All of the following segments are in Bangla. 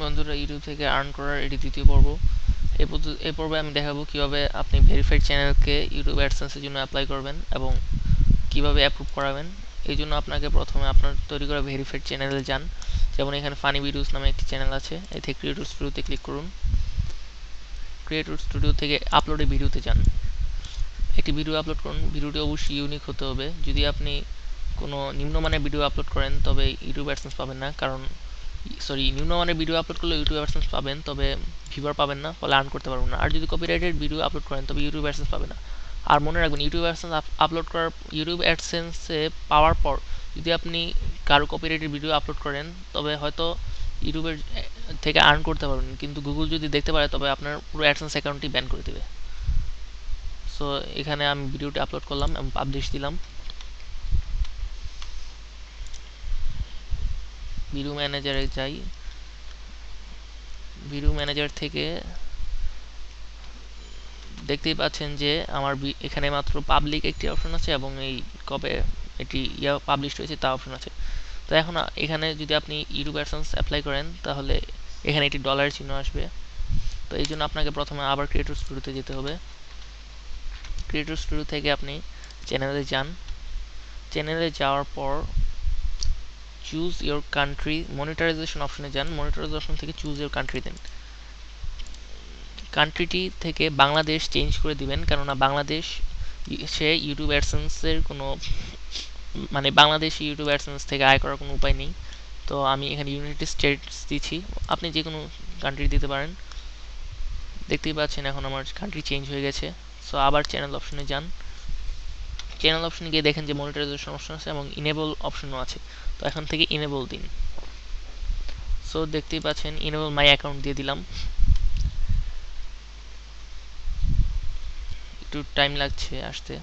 বন্ধুরা ইউটিউব থেকে আর্ন করার এটি দ্বিতীয় পর্ব। পদ্ধতি এই পর্বে আমি দেখাবো কীভাবে আপনি ভেরিফাইড চ্যানেলকে ইউটিউব অ্যাডসেন্সের জন্য অ্যাপ্লাই করবেন এবং কীভাবে অ্যাপ্রুভ করাবেন। এই জন্য আপনাকে প্রথমে আপনার তৈরি করা ভেরিফাইড চ্যানেলে যান। যেমন এখানে ফানি ভিডিওস নামে একটি চ্যানেল আছে। থেকে ক্রিয়েটর স্টুডিওতে ক্লিক করুন। ক্রিয়েটর স্টুডিও থেকে আপলোডে ভিডিওতে যান। একটি ভিডিও আপলোড করুন। ভিডিওটি অবশ্যই ইউনিক হতে হবে। যদি আপনি কোনো নিম্নমানের ভিডিও আপলোড করেন, তবে ইউটিউব অ্যাডসেন্স পাবেন না। কারণ সরি নিম্নমানের ভিডিও আপলোড করলে ইউটিউব অ্যাডসেন্স পাবেন, তবে ভিউয়ার পাবেন না, ফলে আর্ন করতে পারবেন না। আর যদি কপিরাইটেড ভিডিও আপলোড করেন, তবে ইউটিউব অ্যাডসেন্স পাবেন না। আর মনে রাখবেন ইউটিউব অ্যাডসেন্স আপলোড করার ইউটিউব অ্যাডসেন্সে পাওয়ার পর যদি আপনি কারও কপিরাইটেড ভিডিও আপলোড করেন, তবে হয়তো ইউটিউবের থেকে আর্ন করতে পারবেন। কিন্তু গুগল যদি দেখতে পারে, তবে আপনার পুরো অ্যাডসেন্স অ্যাকাউন্টটি ব্যান করে দেবে। সো এখানে আমি ভিডিওটি আপলোড করলাম এবং পাবলিশ দিলাম। ভিডিও ম্যানেজারে যাই। ভিডিও ম্যানেজার থেকে দেখতেই পাচ্ছেন যে আমার এখানে মাত্র পাবলিক একটি অপশন আছে এবং এই কবে এটি ইয়া পাবলিশ হয়েছে তা অপশন আছে। তো এখন এখানে যদি আপনি ইউটিউব অ্যাডসেন্স অ্যাপ্লাই করেন, তাহলে এখানে একটি ডলার চিহ্ন আসবে। তো এই জন্য আপনাকে প্রথমে আবার ক্রিয়েটর স্টুডিওতে যেতে হবে। ক্রিয়েটর স্টুডিও থেকে আপনি চ্যানেলে যান। চ্যানেলে যাওয়ার পর চুজ ইয়োর কান্ট্রি মনিটারাইজেশন অপশনে যান মনিটারাইজেশন থেকে চুজ ইয়োর কান্ট্রি দেন কান্ট্রিটি থেকে বাংলাদেশ চেঞ্জ করে দিবেন, কেননা বাংলাদেশ সে ইউটিউব অ্যাডসেন্সের কোনো মানে বাংলাদেশ ইউটিউব অ্যাডসেন্স থেকে আয় করার কোনো উপায় নেই। তো আমি এখানে ইউনাইটেড স্টেটস দিচ্ছি। আপনি যে কোনো কান্ট্রি দিতে পারেন। দেখতেই পাচ্ছেন এখন আমার কান্ট্রি চেঞ্জ হয়ে গেছে। সো আবার চ্যানেল অপশনে যান। চ্যানেল অপশনে গিয়ে দেখেন যে মনিটারাইজেশন অপশন আছে এবং ইনেবল অপশনও আছে। তো এখন থেকে ইনেবল দিন। সো দেখতেই পাচ্ছেন ইনেবল মাই অ্যাকাউন্ট দিয়ে দিলাম। একটু টাইম লাগছে আসতে।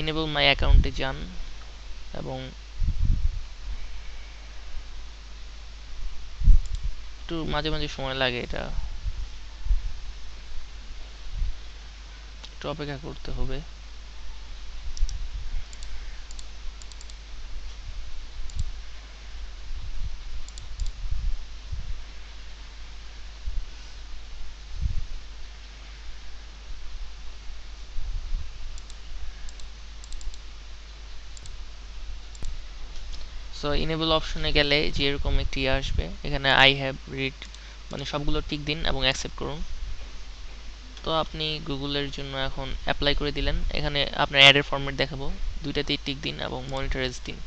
ইনেবল মাই অ্যাকাউন্টে যান এবং একটু মাঝে মাঝে সময় লাগে এটা। একটু অপেক্ষা করতে হবে। সো ইনেবল অপশনে গেলে যে এরকম একটি আসবে, এখানে আই হ্যাভ রিড মানে সবগুলো টিক দিন এবং অ্যাকসেপ্ট করুন। তো আপনি গুগলের জন্য এখন অ্যাপ্লাই করে দিলেন। এখানে আপনার অ্যাডের ফরম্যাট দেখাবো। দুইটাতেই টিক দিন এবং মনিটরাইজ দিন।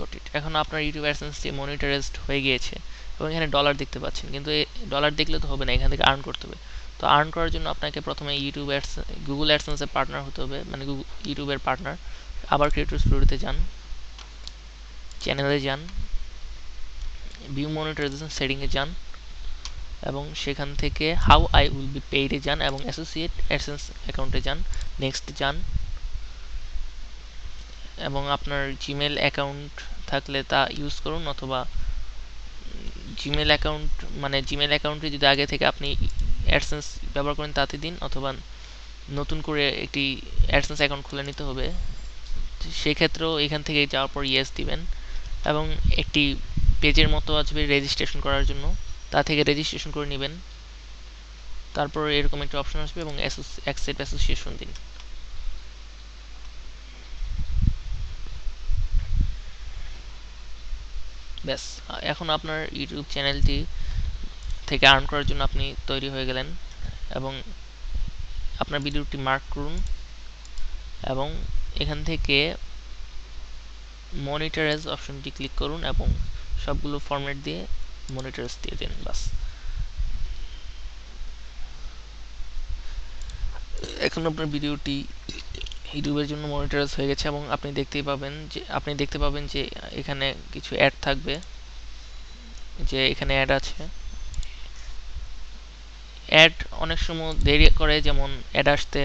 গটিট এখন আপনার ইউটিউব অ্যাডসেন্স দিয়ে মনিটরাইজড হয়ে গিয়েছে এবং এখানে ডলার দেখতে পাচ্ছেন। কিন্তু ডলার দেখলে তো হবে না, এখান থেকে আর্ন করতে হবে। তো আর্ন করার জন্য আপনাকে প্রথমে ইউটিউব অ্যাডস গুগল অ্যাডসেন্সের পার্টনার হতে হবে মানে ইউটিউবের পার্টনার আবার ক্রিয়েটর স্টুডিওতে যান চ্যানেলে যান ভিউ মনিটাইজেশন সেটিংয়ে যান, এবং সেখান থেকে হাউ আই উইল বি পেইডে যান এবং অ্যাসোসিয়েট অ্যাডসেন্স অ্যাকাউন্টে যান নেক্সট যান, এবং আপনার জিমেল অ্যাকাউন্ট থাকলে তা ইউজ করুন অথবা জিমেল অ্যাকাউন্ট মানে জিমেল অ্যাকাউন্টে যদি আগে থেকে আপনি অ্যাডসেন্স ব্যবহার করেন তাতে দিন, অথবা নতুন করে একটি অ্যাডসেন্স অ্যাকাউন্ট খুলে নিতে হবে। সেক্ষেত্রেও এখান থেকে যাওয়ার পর ইয়েস দিবেন এবং একটি পেজের মতো আসবে রেজিস্ট্রেশন করার জন্য। তা থেকে রেজিস্ট্রেশন করে নেবেন। তারপর এরকম একটা অপশন আসবে এবং অ্যাকসেপ্ট অ্যাসোসিয়েশন দিন। ব্যাস, এখন আপনার ইউটিউব চ্যানেলটি থেকে আর্ন করার জন্য আপনি তৈরি হয়ে গেলেন এবং আপনার ভিডিওটি মার্ক করুন এবং এখান থেকে মনিটরাইজ অপশনটি ক্লিক করুন এবং সবগুলো ফরম্যাট দিয়ে মনিটরাইজ দিয়ে দিন, বাস। এখন আপনার ভিডিওটি ইউটিউবের জন্য মনিটরাইজ হয়ে গেছে এবং আপনি দেখতেই পাবেন যে, আপনি দেখতে পাবেন যে এখানে কিছু অ্যাড থাকবে, যে এখানে অ্যাড আছে। অ্যাড অনেক সময় দেরি করে, যেমন অ্যাড আসতে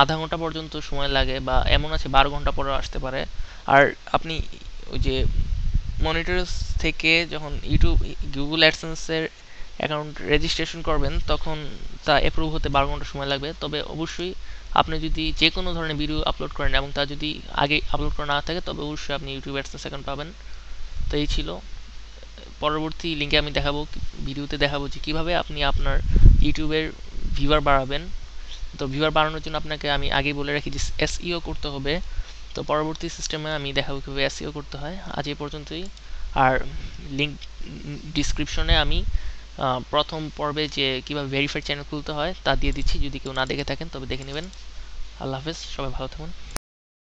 আধা ঘণ্টা পর্যন্ত সময় লাগে বা এমন আছে বারো ঘণ্টা পরেও আসতে পারে। আর আপনি ওই যে মনিটরস থেকে যখন ইউটিউব গুগল অ্যাডসেন্সের অ্যাকাউন্ট রেজিস্ট্রেশন করবেন, তখন তা অ্যাপ্রুভ হতে বারো ঘণ্টা সময় লাগবে। তবে অবশ্যই আপনি যদি যে কোনো ধরনের ভিডিও আপলোড করেন এবং তা যদি আগে আপলোড করা না থাকে, তবে অবশ্যই আপনি ইউটিউব অ্যাডসেন্স অ্যাকাউন্ট পাবেন। তো এই ছিল পরবর্তী লিঙ্কে আমি দেখাবো, ভিডিওতে দেখাবো যে কীভাবে আপনি আপনার ইউটিউবের ভিউয়ার বাড়াবেন। তো ভিউয়ার বাড়ানোর জন্য আপনাকে আমি আগেই বলে রাখি যে এসইও করতে হবে। তো পরবর্তী সিস্টেমে আমি দেখাবো কীভাবে এসইও করতে হয়। আজ এই পর্যন্তই। আর লিঙ্ক ডিসক্রিপশনে আমি প্রথম পর্বে যে কীভাবে ভেরিফাইড চ্যানেল খুলতে হয় তা দিয়ে দিচ্ছি। যদি কেউ না দেখে থাকেন, তবে দেখে নেবেন। আল্লাহ হাফেজ, সবাই ভালো থাকুন।